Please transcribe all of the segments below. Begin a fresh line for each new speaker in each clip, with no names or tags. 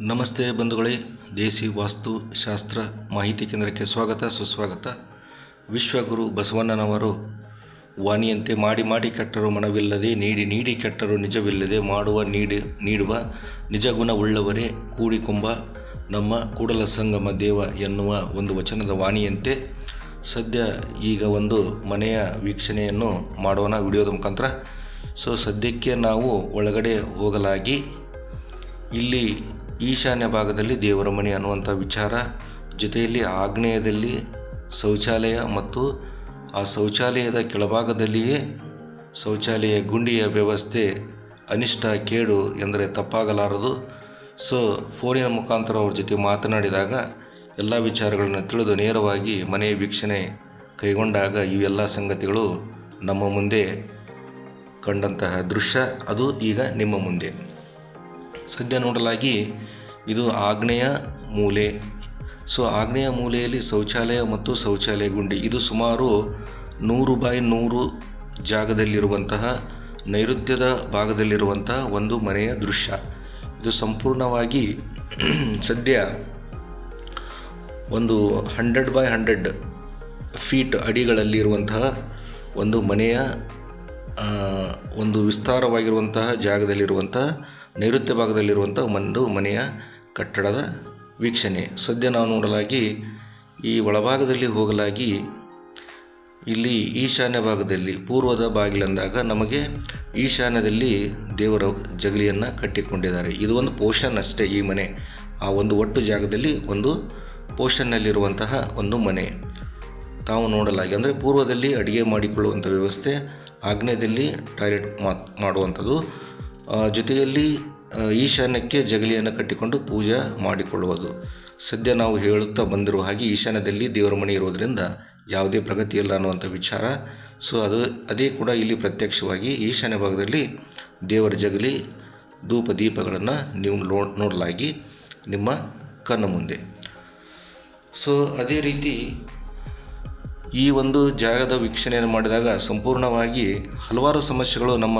ನಮಸ್ತೆ ಬಂಧುಗಳೇ, ದೇಸಿ ವಾಸ್ತು ಶಾಸ್ತ್ರ ಮಾಹಿತಿ ಕೇಂದ್ರಕ್ಕೆ ಸ್ವಾಗತ, ಸುಸ್ವಾಗತ. ವಿಶ್ವಗುರು ಬಸವಣ್ಣನವರು, ವಾಣಿಯಂತೆ ಮಾಡಿ ಮಾಡಿ ಕಟ್ಟರು ಮನವಿಲ್ಲದೆ, ನೀಡಿ ನೀಡಿ ಕಟ್ಟರು ನಿಜವಿಲ್ಲದೆ ಮಾಡುವ, ನೀಡಿ ನೀಡುವ ನಿಜ ಗುಣವುಳ್ಳವರೇ ಕೂಡಿಕೊಂಬ ನಮ್ಮ ಕೂಡಲ ಸಂಗಮ ದೇವ ಎನ್ನುವ ಒಂದು ವಚನದ ವಾಣಿಯಂತೆ ಸದ್ಯ ಈಗ ಒಂದು ಮನೆಯ ವೀಕ್ಷಣೆಯನ್ನು ಮಾಡೋಣ ವಿಡಿಯೋದ ಮುಖಾಂತರ. ಸೊ, ಸದ್ಯಕ್ಕೆ ನಾವು ಒಳಗಡೆ ಹೋಗಲಾಗಿ, ಇಲ್ಲಿ ಈಶಾನ್ಯ ಭಾಗದಲ್ಲಿ ದೇವರ ಮನೆ ಅನ್ನುವಂಥ ವಿಚಾರ, ಜೊತೆಯಲ್ಲಿ ಆಗ್ನೇಯದಲ್ಲಿ ಶೌಚಾಲಯ ಮತ್ತು ಆ ಶೌಚಾಲಯದ ಕೆಳಭಾಗದಲ್ಲಿಯೇ ಶೌಚಾಲಯ ಗುಂಡಿಯ ವ್ಯವಸ್ಥೆ ಅನಿಷ್ಟ, ಕೇಡು ಎಂದರೆ ತಪ್ಪಾಗಲಾರದು. ಸೊ, ಫೋನಿನ ಮುಖಾಂತರ ಅವ್ರ ಜೊತೆ ಮಾತನಾಡಿದಾಗ ಎಲ್ಲ ವಿಚಾರಗಳನ್ನು ತಿಳಿದು ನೇರವಾಗಿ ಮನೆ ವೀಕ್ಷಣೆ ಕೈಗೊಂಡಾಗ ಇವೆಲ್ಲ ಸಂಗತಿಗಳು ನಮ್ಮ ಮುಂದೆ ಕಂಡಂತಹ ದೃಶ್ಯ. ಅದು ಈಗ ನಿಮ್ಮ ಮುಂದೆ. ಸದ್ಯ ನೋಡಲಾಗಿ ಇದು ಆಗ್ನೇಯ ಮೂಲೆ. ಸೊ ಆಗ್ನೇಯ ಮೂಲೆಯಲ್ಲಿ ಶೌಚಾಲಯ ಮತ್ತು ಶೌಚಾಲಯ ಗುಂಡಿ. ಇದು ಸುಮಾರು ನೂರು ಬೈ ನೂರು ಜಾಗದಲ್ಲಿರುವಂತಹ, ನೈಋತ್ಯದ ಭಾಗದಲ್ಲಿರುವಂತಹ ಒಂದು ಮನೆಯ ದೃಶ್ಯ. ಇದು ಸಂಪೂರ್ಣವಾಗಿ ಸದ್ಯ ಒಂದು ಹಂಡ್ರೆಡ್ ಬೈ ಹಂಡ್ರೆಡ್ ಫೀಟ್ ಅಡಿಗಳಲ್ಲಿರುವಂತಹ ಒಂದು ಮನೆಯ ಒಂದು ವಿಸ್ತಾರವಾಗಿರುವಂತಹ ಜಾಗದಲ್ಲಿರುವಂತಹ ನೈಋತ್ಯ ಭಾಗದಲ್ಲಿರುವಂಥ ಒಂದು ಮನೆಯ ಕಟ್ಟಡದ ವೀಕ್ಷಣೆ. ಸದ್ಯ ನಾವು ನೋಡಲಾಗಿ ಈ ಒಳಭಾಗದಲ್ಲಿ ಹೋಗಲಾಗಿ ಇಲ್ಲಿ ಈಶಾನ್ಯ ಭಾಗದಲ್ಲಿ, ಪೂರ್ವದ ಬಾಗಿಲಂದಾಗ ನಮಗೆ ಈಶಾನ್ಯದಲ್ಲಿ ದೇವರ ಜಗಲಿಯನ್ನು ಕಟ್ಟಿಕೊಂಡಿದ್ದಾರೆ. ಇದು ಒಂದು ಪೋಷನ್ ಅಷ್ಟೇ ಈ ಮನೆ. ಆ ಒಂದು ಒಟ್ಟು ಜಾಗದಲ್ಲಿ ಒಂದು ಪೋಷನ್ನಲ್ಲಿರುವಂತಹ ಒಂದು ಮನೆ. ತಾವು ನೋಡಲಾಗಿ ಅಂದರೆ ಪೂರ್ವದಲ್ಲಿ ಅಡುಗೆ ಮಾಡಿಕೊಳ್ಳುವಂಥ ವ್ಯವಸ್ಥೆ, ಆಗ್ನೇಯದಲ್ಲಿ ಟಾಯ್ಲೆಟ್ ಮಾಡುವಂಥದ್ದು. ಜೊತೆಯಲ್ಲಿ ಈಶಾನ್ಯಕ್ಕೆ ಜಗಲಿಯನ್ನು ಕಟ್ಟಿಕೊಂಡು ಪೂಜೆ ಮಾಡಿಕೊಳ್ಳುವುದು. ಸದ್ಯ ನಾವು ಹೇಳುತ್ತಾ ಬಂದಿರುವ ಹಾಗೆ ಈಶಾನ್ಯದಲ್ಲಿ ದೇವರ ಮನೆ ಇರೋದರಿಂದ ಯಾವುದೇ ಪ್ರಗತಿ ಇಲ್ಲ ಅನ್ನುವಂಥ ವಿಚಾರ. ಸೊ ಅದು, ಅದೇ ಕೂಡ ಇಲ್ಲಿ ಪ್ರತ್ಯಕ್ಷವಾಗಿ ಈಶಾನ್ಯ ಭಾಗದಲ್ಲಿ ದೇವರ ಜಗಲಿ, ಧೂಪ ದೀಪಗಳನ್ನು ನೀವು ನೋ, ನೋಡಲಾಗಿ ನಿಮ್ಮ ಕಣ್ಣು ಮುಂದೆ. ಸೊ ಅದೇ ರೀತಿ ಈ ಒಂದು ಜಾಗದ ವೀಕ್ಷಣೆಯನ್ನು ಮಾಡಿದಾಗ ಸಂಪೂರ್ಣವಾಗಿ ಹಲವಾರು ಸಮಸ್ಯೆಗಳು ನಮ್ಮ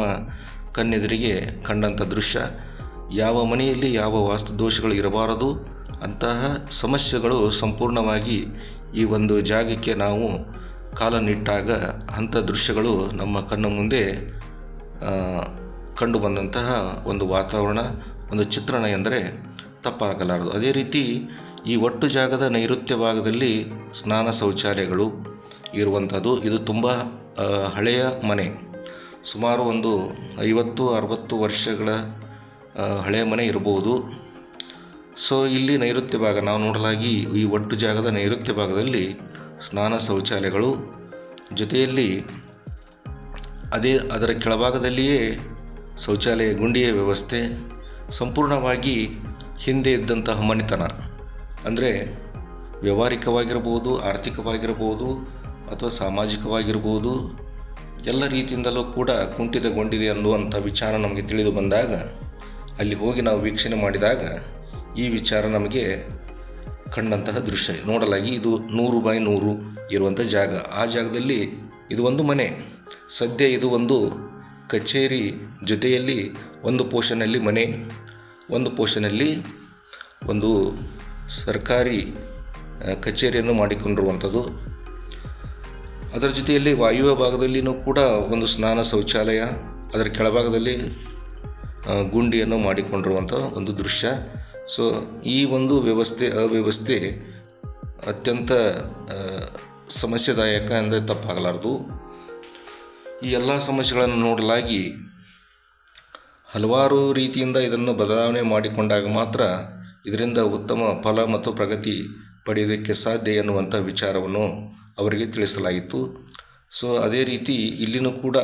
ಕಣ್ಣೆದುರಿಗೆ ಕಂಡಂಥ ದೃಶ್ಯ, ಯಾವ ಮನೆಯಲ್ಲಿ ಯಾವ ವಾಸ್ತು ದೋಷಗಳು ಇರಬಾರದು, ಅಂತಹ ಸಮಸ್ಯೆಗಳು ಸಂಪೂರ್ಣವಾಗಿ ಈ ಒಂದು ಜಾಗಕ್ಕೆ ನಾವು ಕಾಲನಿಟ್ಟಾಗ ಅಂಥ ದೃಶ್ಯಗಳು ನಮ್ಮ ಕಣ್ಣ ಮುಂದೆ ಕಂಡು ಬಂದಂತಹ ಒಂದು ವಾತಾವರಣ, ಒಂದು ಚಿತ್ರಣ ಎಂದರೆ ತಪ್ಪಾಗಲಾರದು. ಅದೇ ರೀತಿ ಈ ಒಟ್ಟು ಜಾಗದ ನೈಋತ್ಯ ಭಾಗದಲ್ಲಿ ಸ್ನಾನ ಶೌಚಾಲಯಗಳು ಇರುವಂಥದ್ದು. ಇದು ತುಂಬ ಹಳೆಯ ಮನೆ. ಸುಮಾರು ಒಂದು ಐವತ್ತು, ಅರವತ್ತು ವರ್ಷಗಳ ಹಳೆಯ ಮನೆ ಇರಬಹುದು. ಸೊ, ಇಲ್ಲಿ ನೈಋತ್ಯ ಭಾಗ, ನಾವು ನೋಡಲಾಗಿ ಈ ಒಟ್ಟು ಜಾಗದ ನೈಋತ್ಯ ಭಾಗದಲ್ಲಿ ಸ್ನಾನ ಶೌಚಾಲಯಗಳು. ಜೊತೆಯಲ್ಲಿ ಅದೇ, ಅದರ ಕೆಳಭಾಗದಲ್ಲಿಯೇ ಶೌಚಾಲಯ ಗುಂಡಿಯ ವ್ಯವಸ್ಥೆ, ಸಂಪೂರ್ಣವಾಗಿ ಹಿಂದೆ ಇದ್ದಂತಹ ಮನೆತನ. ಅಂದರೆ ವ್ಯವಹಾರಿಕವಾಗಿರ್ಬೋದು ಆರ್ಥಿಕವಾಗಿರ್ಬೋದು ಅಥವಾ ಸಾಮಾಜಿಕವಾಗಿರ್ಬೋದು ಎಲ್ಲ ರೀತಿಯಿಂದಲೂ ಕೂಡ ಕುಂಠಿತಗೊಂಡಿದೆ ಅನ್ನುವಂಥ ವಿಚಾರ ನಮಗೆ ತಿಳಿದು ಬಂದಾಗ, ಅಲ್ಲಿ ಹೋಗಿ ನಾವು ವೀಕ್ಷಣೆ ಮಾಡಿದಾಗ ಈ ವಿಚಾರ ನಮಗೆ ಕಂಡಂತಹ ದೃಶ್ಯ. ನೋಡಲಾಗಿ ಇದು ನೂರು ಬೈ ನೂರು ಇರುವಂಥ ಜಾಗ. ಆ ಜಾಗದಲ್ಲಿ ಇದು ಒಂದು ಮನೆ. ಸದ್ಯ ಇದು ಒಂದು ಕಚೇರಿ ಜೊತೆಯಲ್ಲಿ ಒಂದು ಪೋಷನಲ್ಲಿ ಮನೆ, ಒಂದು ಪೋಷನಲ್ಲಿ ಒಂದು ಸರ್ಕಾರಿ ಕಚೇರಿಯನ್ನು ಮಾಡಿಕೊಂಡಿರುವಂಥದ್ದು. ಅದರ ಜೊತೆಯಲ್ಲಿ ವಾಯುವ್ಯ ಭಾಗದಲ್ಲಿಯೂ ಕೂಡ ಒಂದು ಸ್ನಾನ ಶೌಚಾಲಯ, ಅದರ ಕೆಳಭಾಗದಲ್ಲಿ ಗುಂಡಿಯನ್ನು ಮಾಡಿಕೊಂಡಿರುವಂಥ ಒಂದು ದೃಶ್ಯ. ಸೊ ಈ ಒಂದು ವ್ಯವಸ್ಥೆ, ಅವ್ಯವಸ್ಥೆ ಅತ್ಯಂತ ಸಮಸ್ಯೆದಾಯಕ ಅಂದರೆ ತಪ್ಪಾಗಲಾರದು. ಈ ಎಲ್ಲ ಸಮಸ್ಯೆಗಳನ್ನು ನೋಡಲಾಗಿ ಹಲವಾರು ರೀತಿಯಿಂದ ಇದನ್ನು ಬದಲಾವಣೆ ಮಾಡಿಕೊಂಡಾಗ ಮಾತ್ರ ಇದರಿಂದ ಉತ್ತಮ ಫಲ ಮತ್ತು ಪ್ರಗತಿ ಪಡೆಯೋದಕ್ಕೆ ಸಾಧ್ಯ ಎನ್ನುವಂಥ ವಿಚಾರವನ್ನು ಅವರಿಗೆ ತಿಳಿಸಲಾಯಿತು. ಸೊ ಅದೇ ರೀತಿ ಇಲ್ಲಿನೂ ಕೂಡ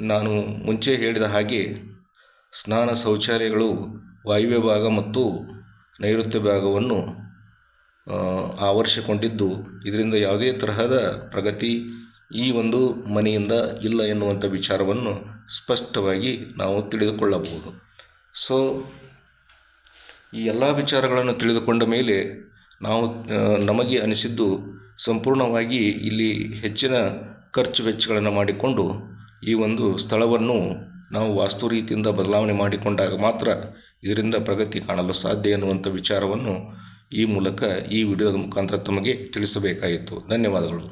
ನಾನು ಮುಂಚೆ ಹೇಳಿದ ಹಾಗೆ ಸ್ನಾನ ಶೌಚಾಲಯಗಳು, ವಾಯುವ್ಯ ಭಾಗ ಮತ್ತು ನೈಋತ್ಯ ಭಾಗವನ್ನು ಆವರಿಸಿಕೊಂಡಿದ್ದು. ಇದರಿಂದ ಯಾವುದೇ ತರಹದ ಪ್ರಗತಿ ಈ ಒಂದು ಮನೆಯಿಂದ ಇಲ್ಲ ಎನ್ನುವಂಥ ವಿಚಾರವನ್ನು ಸ್ಪಷ್ಟವಾಗಿ ನಾವು ತಿಳಿದುಕೊಳ್ಳಬಹುದು. ಸೊ ಈ ಎಲ್ಲ ವಿಚಾರಗಳನ್ನು ತಿಳಿದುಕೊಂಡ ಮೇಲೆ ನಾವು ನಮಗೆ ಅನಿಸಿದ್ದು ಸಂಪೂರ್ಣವಾಗಿ ಇಲ್ಲಿ ಹೆಚ್ಚಿನ ಖರ್ಚು ವೆಚ್ಚಗಳನ್ನು ಮಾಡಿಕೊಂಡು ಈ ಒಂದು ಸ್ಥಳವನ್ನು ನಾವು ವಾಸ್ತು ರೀತಿಯಿಂದ ಬದಲಾವಣೆ ಮಾಡಿಕೊಂಡಾಗ ಮಾತ್ರ ಇದರಿಂದ ಪ್ರಗತಿ ಕಾಣಲು ಸಾಧ್ಯ ಎನ್ನುವಂಥ ವಿಚಾರವನ್ನು ಈ ಮೂಲಕ ಈ ವಿಡಿಯೋದ ಮುಖಾಂತರ ತಮಗೆ ತಿಳಿಸಬೇಕಾಯಿತು. ಧನ್ಯವಾದಗಳು.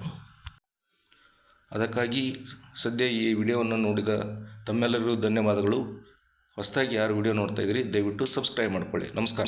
ಅದಕ್ಕಾಗಿ ಸದ್ಯ ಈ ವಿಡಿಯೋವನ್ನು ನೋಡಿದ ತಮ್ಮೆಲ್ಲರಿಗೂ ಧನ್ಯವಾದಗಳು. ಹೊಸದಾಗಿ ಯಾರು ವಿಡಿಯೋ ನೋಡ್ತಾ ಇದ್ದೀರಿ, ದಯವಿಟ್ಟು ಸಬ್ಸ್ಕ್ರೈಬ್ ಮಾಡಿಕೊಳ್ಳಿ. ನಮಸ್ಕಾರ.